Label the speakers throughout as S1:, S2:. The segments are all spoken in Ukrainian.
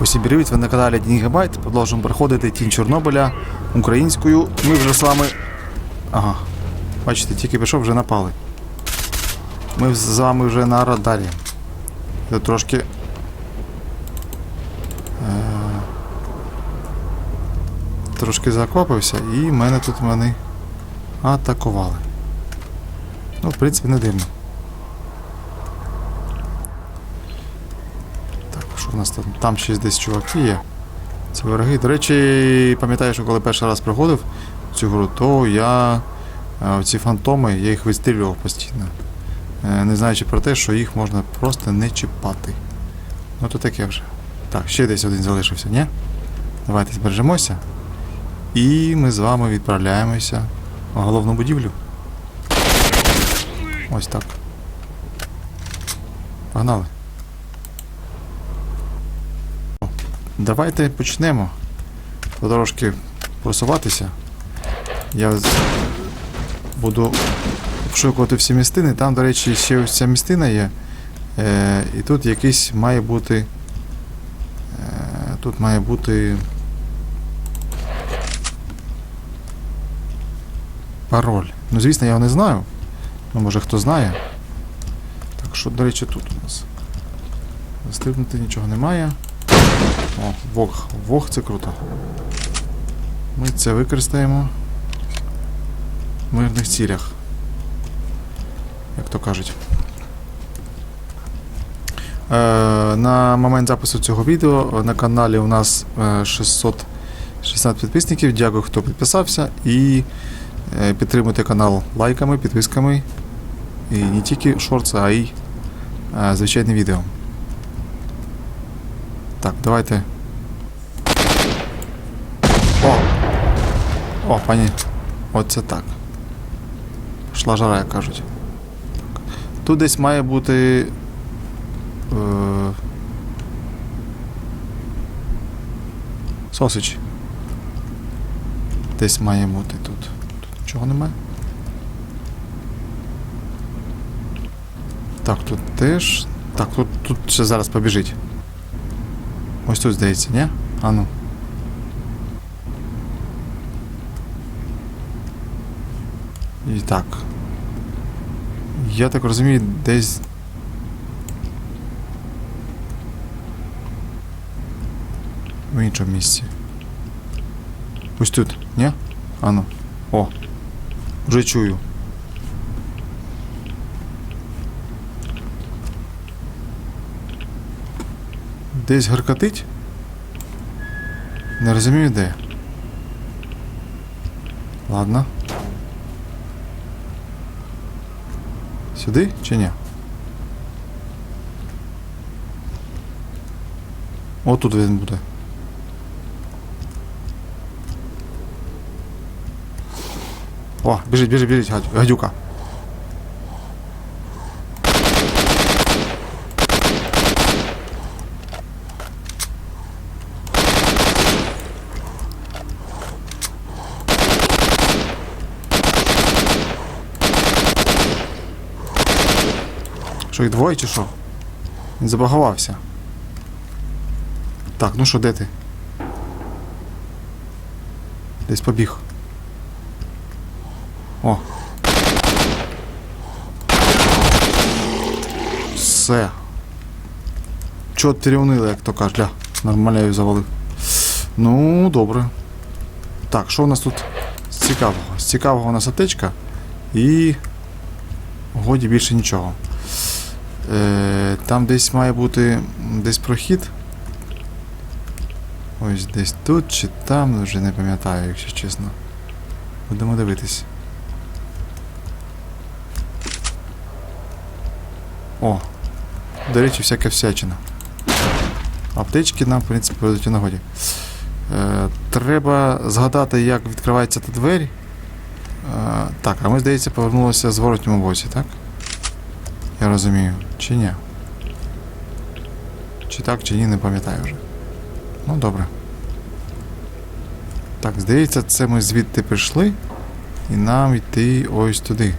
S1: Усім привіт, ви на каналі 1 ГБ. Продовжуємо проходити Тінь Чорнобиля українською. Ми вже з вами. Ага. Бачите, тільки пішов, вже напали. Ми з вами вже на радарі. Я трошки. Е... Трошки заквапився і мене тут вони атакували. Ну, в принципі, не дивно. Нас там? Там ще десь чуваки є. Це вороги. До речі, пам'ятаю, що коли перший раз приходив в цю гру, то я е, ці фантоми, я їх відстрілював постійно. Е, Не знаючи про те, що їх можна просто не чіпати. Ну то таке вже. Так, ще десь один залишився, ні? Давайте збережемося. І ми з вами відправляємося в головну будівлю. Ось так. Погнали. Давайте почнемо потрошки просуватися. Я буду обшукувати всі містини. Там, до речі, ще ось ця містина є. Е, і тут якийсь має бути. Е, тут має бути. Пароль. Ну, звісно, я його не знаю. Ну, може хто знає. Так що, до речі, тут у нас. Застрибнути нічого немає. О, Вог. Вог це круто. Ми це використаємо в мирних цілях. Як то кажуть. Е, на момент запису цього відео на каналі у нас е, 660 підписників. Дякую, хто підписався. І е, підтримуйте канал лайками, підписками. І не тільки шорти, а й е, звичайне відео. Так, давайте. О! О, пані. Оце так. Пішла жара, як кажуть. Тут десь має бути. Е... Сосич. Десь має бути тут. Тут нічого немає. Так, тут теж. Так, тут, тут ще зараз побіжить. Ось тут здається, ні? А ну. І так. Я так розумію, десь. В іншому місці. Ось тут, ні? А ну. О. Вже чую. Десь гаркотить? Не розумію де. Ладно. Сюди чи ні? О, тут він буде. О, біжить, біжить, біжить, гадюка. Що їх двоє чи що? Він забагувався. Так, ну що, де ти? Десь побіг. О. Все. Чого трівнили, як то кажуть, ля, нормально я її завалив. Ну, добре. Так, що у нас тут з цікавого? З цікавого у нас аптечка і. Годі більше нічого. Е, там десь має бути десь прохід. Ось десь тут чи там, вже не пам'ятаю, якщо чесно. Будемо дивитись. О! До речі, всяка всячина. Аптечки нам, в принципі, будуть у нагоді. Е, треба згадати, як відкривається та двері. Е, так, а ми, здається, повернулися в зворотньому боці, так? Я розумію. Чи ні? Чи так, чи ні, не пам'ятаю вже. Ну, добре. Так, здається, це ми звідти прийшли. І нам йти ось туди.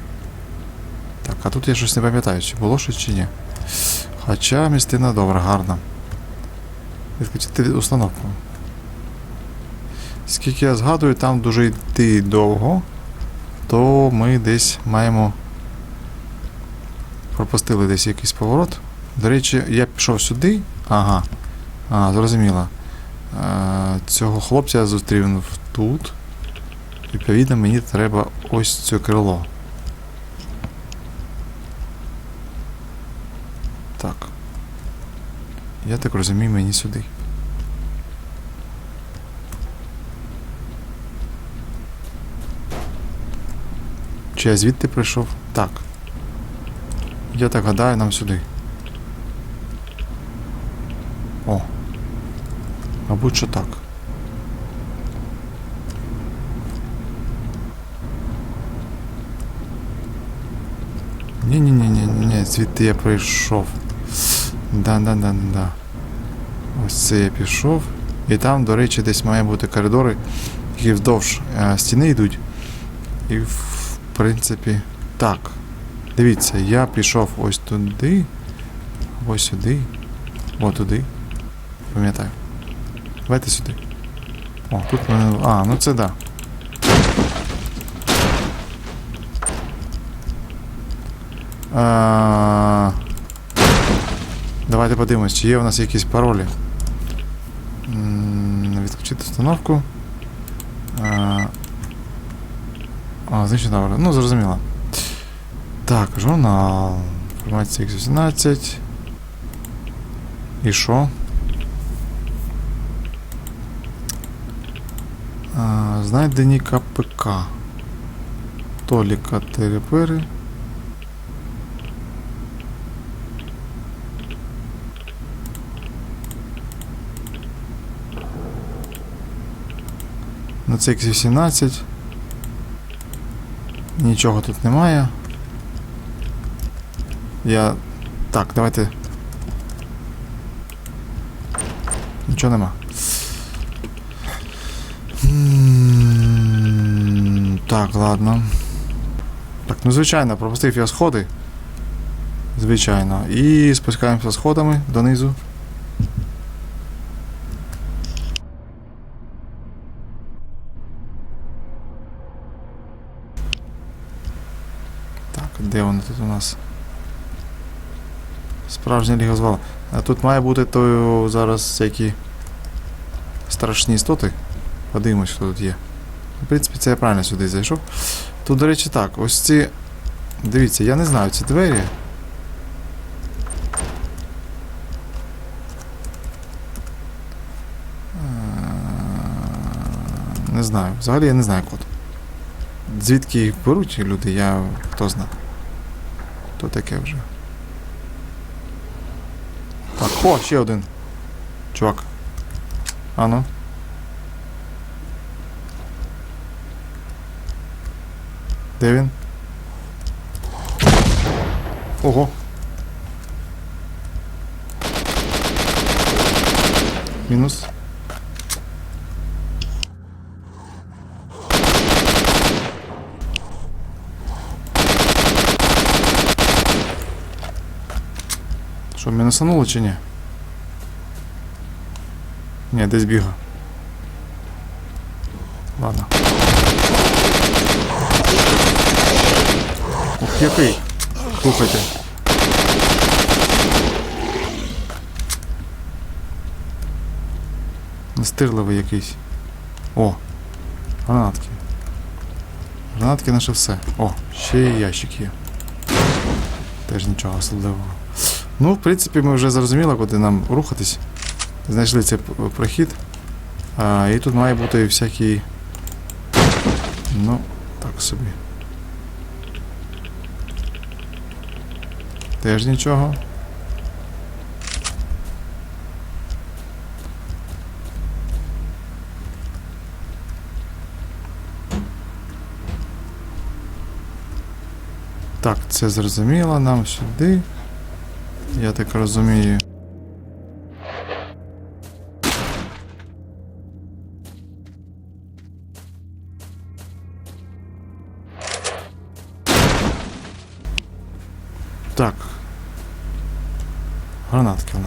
S1: Так, а тут я щось не пам'ятаю, чи було щось чи ні. Хоча містина добра, гарна. Відключити установку. Скільки я згадую, там дуже йти довго, то ми десь маємо. Пропустили десь якийсь поворот. До речі, я пішов сюди. Ага. А, зрозуміло. Е, цього хлопця я зустрів тут. Відповідно, мені треба ось це крило. Так. Я так розумію, мені сюди. Чи я звідти прийшов? Так. Я так гадаю, нам сюди. О. Мабуть, що так. Ні-ні-ні-ні-ні, звідти я прийшов. Да-да-да-да. Ось це я пішов. І там, до речі, десь має бути коридори, які вздовж е, стіни йдуть. І в принципі. Так. Дивіться, я пішов ось туди. Ось сюди. О, туди. Пам'ятаю. Давайте сюди. О, тут мене. А, ну це да. А... Давайте подивимось, чи є у нас якісь паролі. Відключити установку. А, а значить, добре. Ну, зрозуміло. Так, журнал. Інформація X18. І що? Знайдені КПК. Толіка Терепери. На це X18. Нічого тут немає. Я. Так, давайте. Нічого нема. Так, ладно. Так, ну звичайно, пропустив я сходи. Звичайно. І спускаємося сходами донизу. Так, де вони тут у нас? Справжня ліга звала. А тут має бути то зараз всякі страшні істоти. Подивимось, що тут є. В принципі, це я правильно сюди зайшов. Тут, до речі, так, ось ці. Дивіться, я не знаю, ці двері. Е, Не знаю. Взагалі я не знаю код. Звідки їх беруть люди, я хто знає. То таке вже. О, ще один. Чувак. Ану. Де він? Ого. Мінус. Що, мінусануло чи ні? Ні, десь біга. Ладно. Ух, який. Слухайте. Настирливий якийсь. О! Гранатки. Гранатки наше все. О, ще і ящик є. Теж нічого особливого. Ну, в принципі, ми вже зрозуміли, куди нам рухатись. Знайшли цей прохід. А, і тут має бути всякий. Ну, так собі. Теж нічого. Так, це зрозуміло, нам сюди. Я так розумію.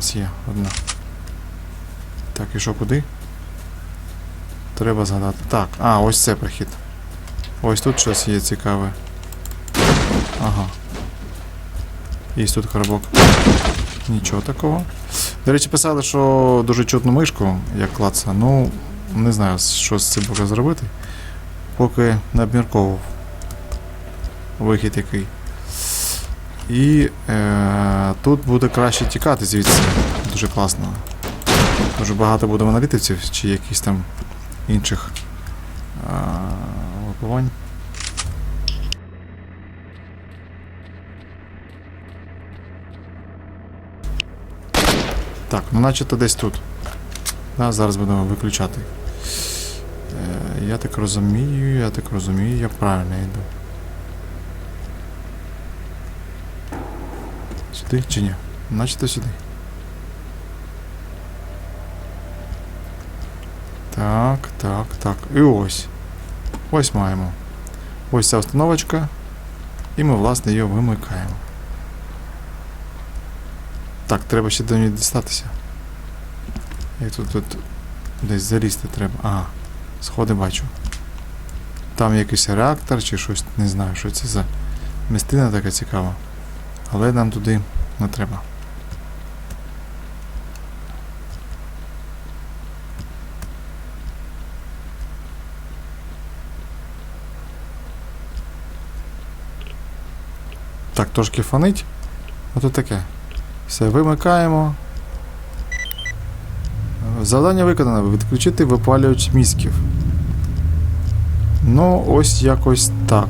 S1: Нас є одна. Так, і що куди? Треба згадати. Так, а, ось це прихід. Ось тут щось є цікаве. Ага. І тут коробок. Нічого такого. До речі, писали, що дуже чутну мишку, як клаца. Ну, не знаю, що з цим поки зробити. Поки не обмірковував. Вихід який. І е, тут буде краще тікати звідси. Дуже класно. Дуже багато буде аналітиків чи якісь там інших е, випивань. Так, ну начебто десь тут. Да, зараз будемо виключати. Е, я так розумію, я так розумію, я правильно йду. Сюди чи ні? Начебто сюди. Так, так, так. І ось. Ось маємо. Ось ця установочка. І ми, власне, її вимикаємо. Так, треба ще до неї дістатися. Як тут, тут десь залізти треба. Ага, сходи бачу. Там якийсь реактор чи щось, не знаю, що це за містина така цікава. Але нам туди не треба. Так, трошки фонить. Ото таке. Все, вимикаємо. Завдання виконано. Відключити випалювач мізків. Ну, ось якось так.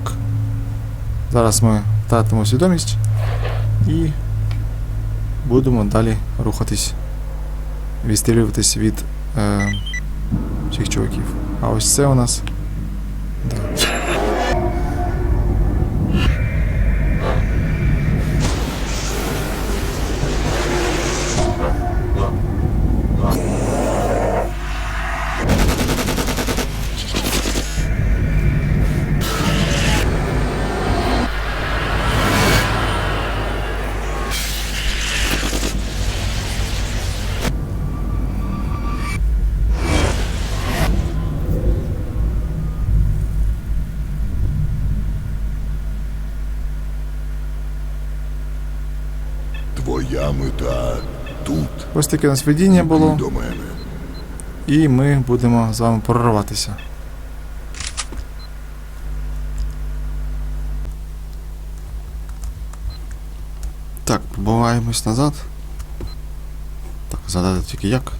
S1: Зараз ми втратимо свідомість і будемо далі рухатись, відстрілюватись від е, цих чуваків. А ось це у нас. Ось таке у нас видіння було, і ми будемо з вами прорватися. Так, побуваємось назад. Так, задати тільки як.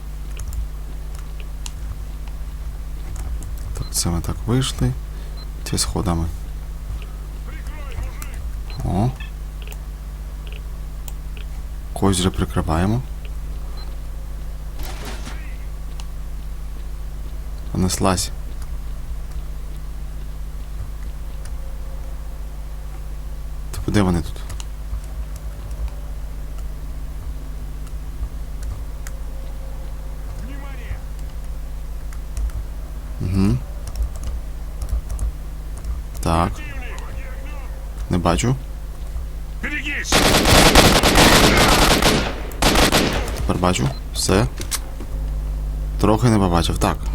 S1: Так, це ми так вийшли. Ці сходами. О. Когось вже прикриваємо. Понеслась. Та куди вони тут? Угу. Так. Не бачу. Тепер бачу. Все. Трохи не побачив. Так.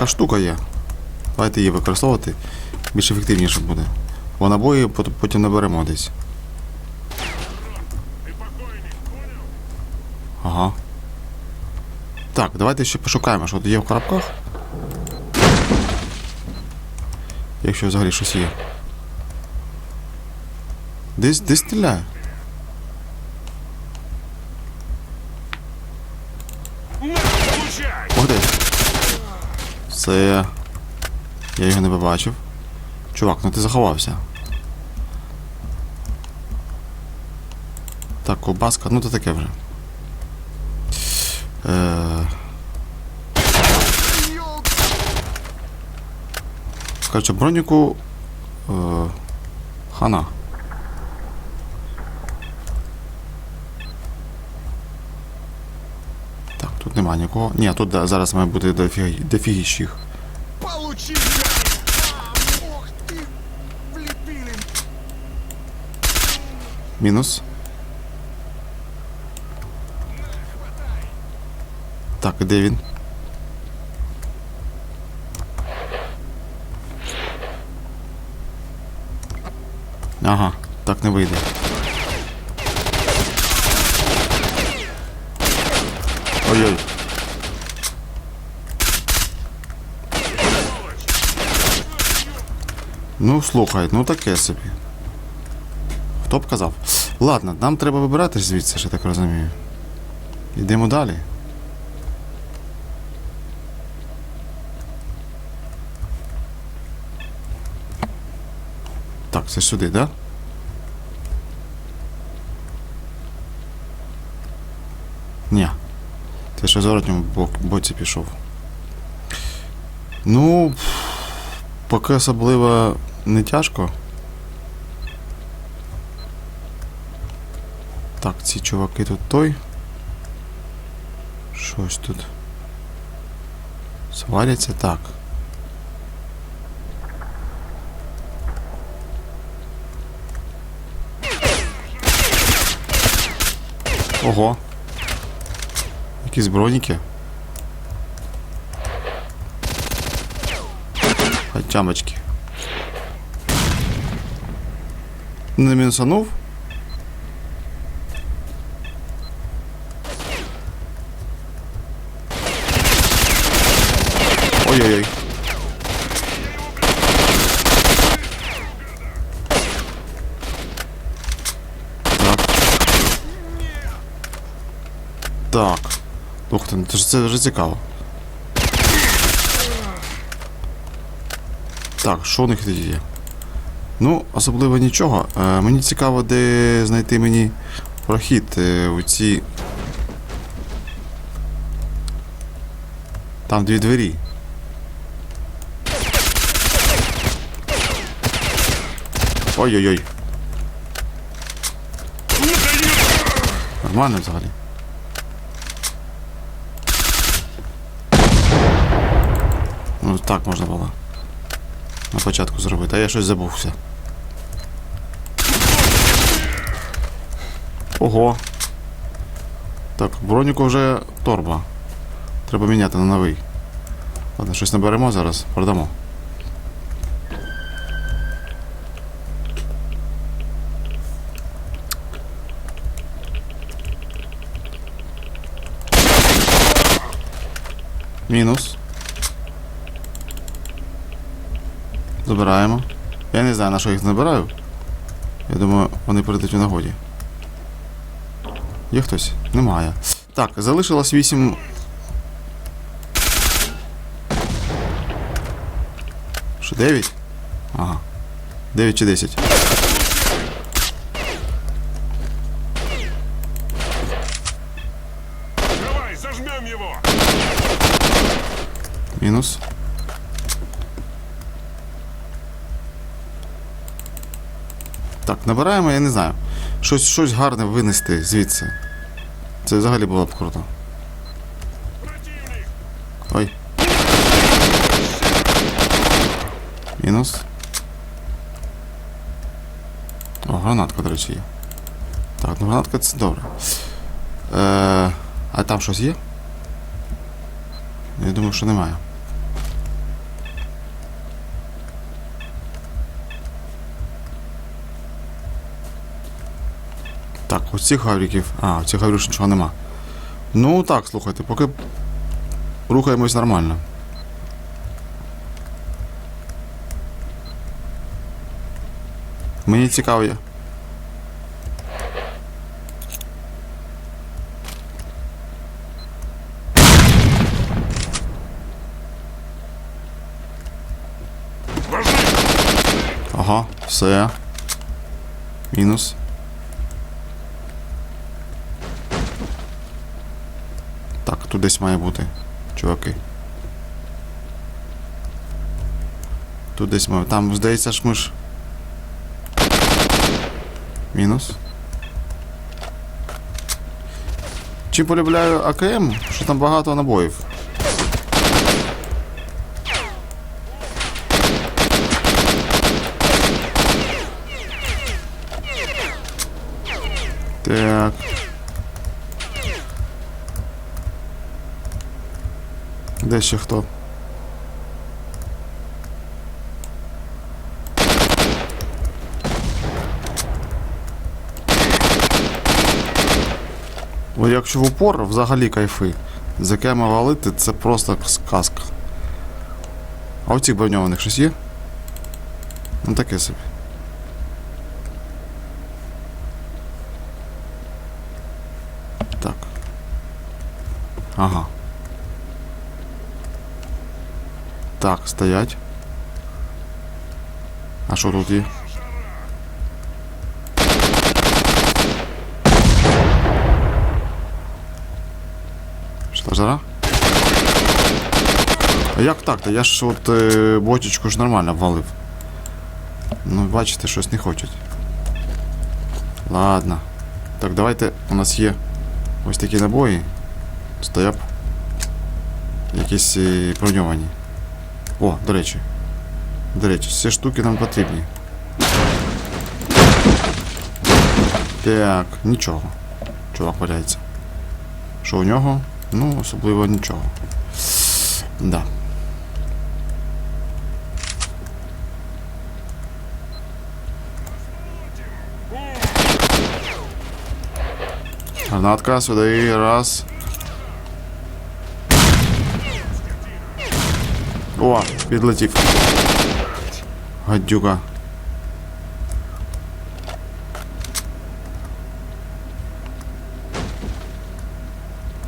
S1: Така штука є. Давайте її використовувати. Більш ефективніше буде. Бо набої потім наберемо десь. Ага. Так, давайте ще пошукаємо, що тут є в коробках. Якщо взагалі щось є. Десь десь стріляє.
S2: На, получай!
S1: Ох де. Все. Я його не побачив. Чувак, ну ти заховався. Так, ковбаска, ну то таке вже. Е... Короче, броніку. Е... Хана. Так, тут нема нікого. Ні, тут да, зараз має бути дофіг... дофігіщ.
S3: Получи, ох ты! Влепили!
S1: Мінус. Так, де він? Ага, так не вийде. Ой-ой. Ну, слухай, ну таке собі. Хто б казав? Ладно, нам треба вибиратись звідси, я так розумію. Йдемо далі. Так, це сюди, да? Ні. Ти ще зворотньому боці пішов. Ну, поки особливо не тяжко. Так, ці чуваки тут той. Щось тут. Сваляться так. Ого. Якісь броніки. Тямочки. Не мінусанув? Ой-ой-ой. Так. Так. Ух ти, ну це ж це вже цікаво. Так, що у них тоді є? Ну, особливо нічого. Е, мені цікаво, де знайти мені прохід е, у ці. Там дві двері. Ой-ой-ой. Нормально взагалі. Ну так можна було. На початку зробити, а я щось забувся. Ого. Так, броніку вже торба. Треба міняти на новий. Ладно, щось наберемо зараз, продамо. Мінус. Забираємо. Я не знаю, на що їх забираю. Я думаю, вони прийдуть у нагоді. Є хтось? Немає. Так, залишилось 8. Що, 9? Ага. 9 чи 10.
S2: Давай, зажмем его!
S1: Мінус. Так, набираємо, я не знаю. Щось, щось гарне винести звідси. Це взагалі було б круто. Ой. Мінус. О, гранатка, до речі, є. Так, ну гранатка це добре. Е, а там щось є? Я думаю, що немає. Так, ось цих гавриків. А, у цих гаврів нічого нема. Ну так, слухайте, поки рухаємось нормально. Мені цікаво є. Ага, все. Мінус. Так, тут десь має бути, чуваки. Тут десь має. Там, здається, ж ми ж. Мінус. Чим полюбляю АКМ, що там багато набоїв. Так. Де ще хто? О, якщо в упор, взагалі кайфи. За кема валити це просто сказка. А у цих броньованих щось є? Ну таке собі. Так. Ага. Так, стоять. А що тут є? Що жара? А як так? Та я ж от е, бочечку ж нормально ввалив. Ну, бачите, щось не хочуть. Ладно. Так, давайте. У нас є ось такі набої. Стояп. Якісь е, броньовані. О, до речі. До речі, ці штуки нам потрібні. Так, нічого. Чувак валяється. Що у нього? Ну, особливо нічого. Да. Гранатка сюди, раз. О, підлетів. Гадюка.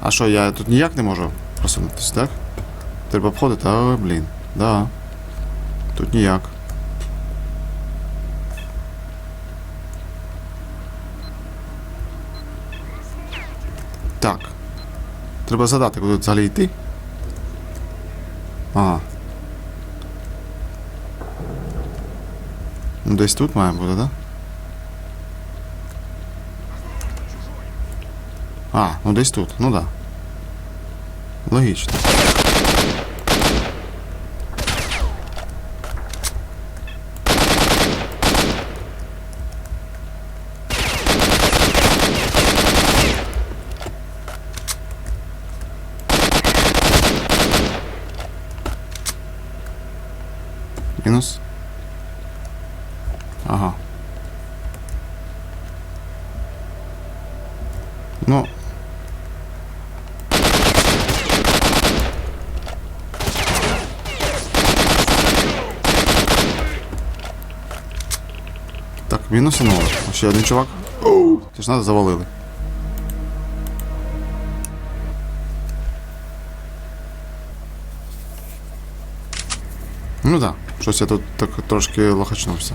S1: А що, я тут ніяк не можу просунутися, так? Треба обходити, а блін. Да. Тут ніяк. Так. Треба задати, куди взагалі йти. Ага. десь тут має бути, да? А, ну десь тут, ну да. Логічно. Мінус. Так, мінус і. Ще один чувак. Це ж нас завалили. Ну да, щось я тут так трошки лохачнувся.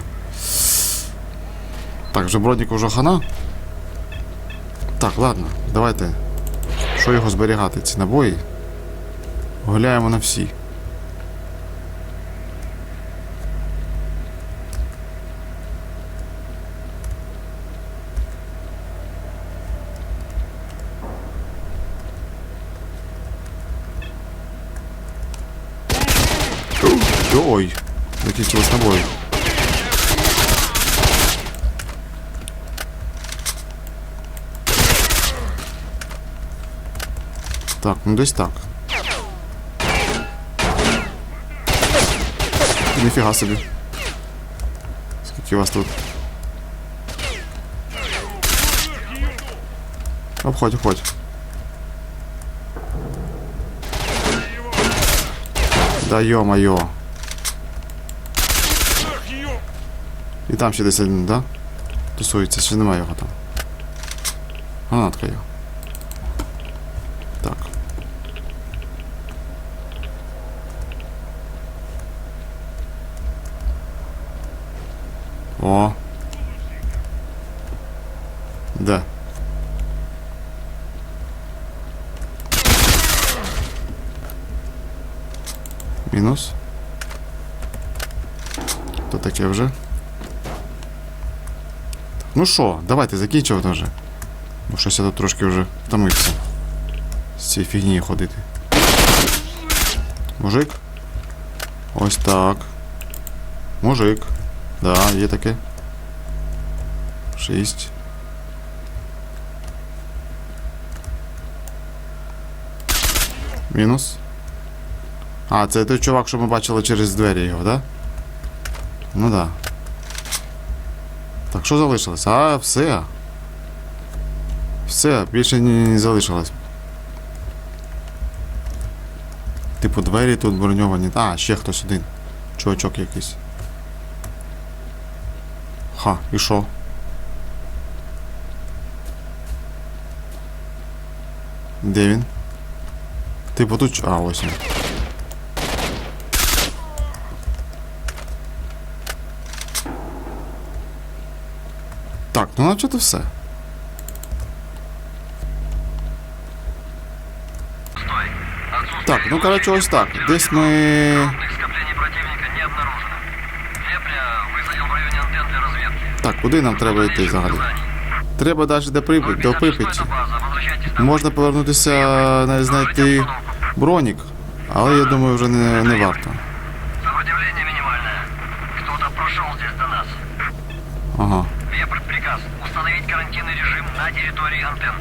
S1: Так, вже бродніку вже хана. Так, ладно, давайте. Що його зберігати, ці набої? Гуляємо на всі. Ой, закінчилось набої. Так, ну десь так. Ніфіга собі. Скільки вас тут? Обходь, обходь. Да ё-моё. І там ще десь один, да? Тусується, чи немає його там. Гранатка є. Так. О. Де? Мінус. То таке вже. Ну що, давайте закінчувати вже. Бо щось я тут трошки вже втомився. З цієї фігні ходити. Мужик? Ось так. Мужик. Да, є таке. Шість. Мінус. А, це той чувак, що ми бачили через двері його, да? Ну да. Так, що залишилось? А, все. Все, більше не, залишилось. Типу, двері тут броньовані. А, ще хтось один. Чувачок якийсь. Ха, і що? Де він? Типу тут. А, ось він. Ну наче то все. Так, ну коротше, ось так. Десь ми. Так, куди нам треба йти взагалі? Треба далі до Прип'яті, до Прип'яті. Можна повернутися, навіть знайти бронік, але я думаю, вже не, не варто. Ага.
S4: Вепрь, приказ. Установить карантинный режим на территории антенн.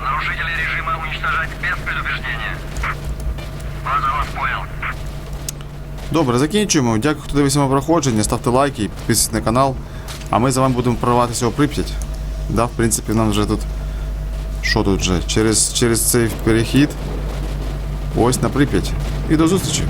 S4: Нарушителей режима уничтожать без предупреждения. База вас понял.
S1: Добре, закінчуємо. Дякую, хто дивився моє проходження. Ставте лайки, підписуйтесь на канал. А ми за вами будемо прорватися у Прип'ять. Да, в принципі, нам вже тут. Що тут вже? Через, через цей перехід. Ось на Прип'ять. І до зустрічі!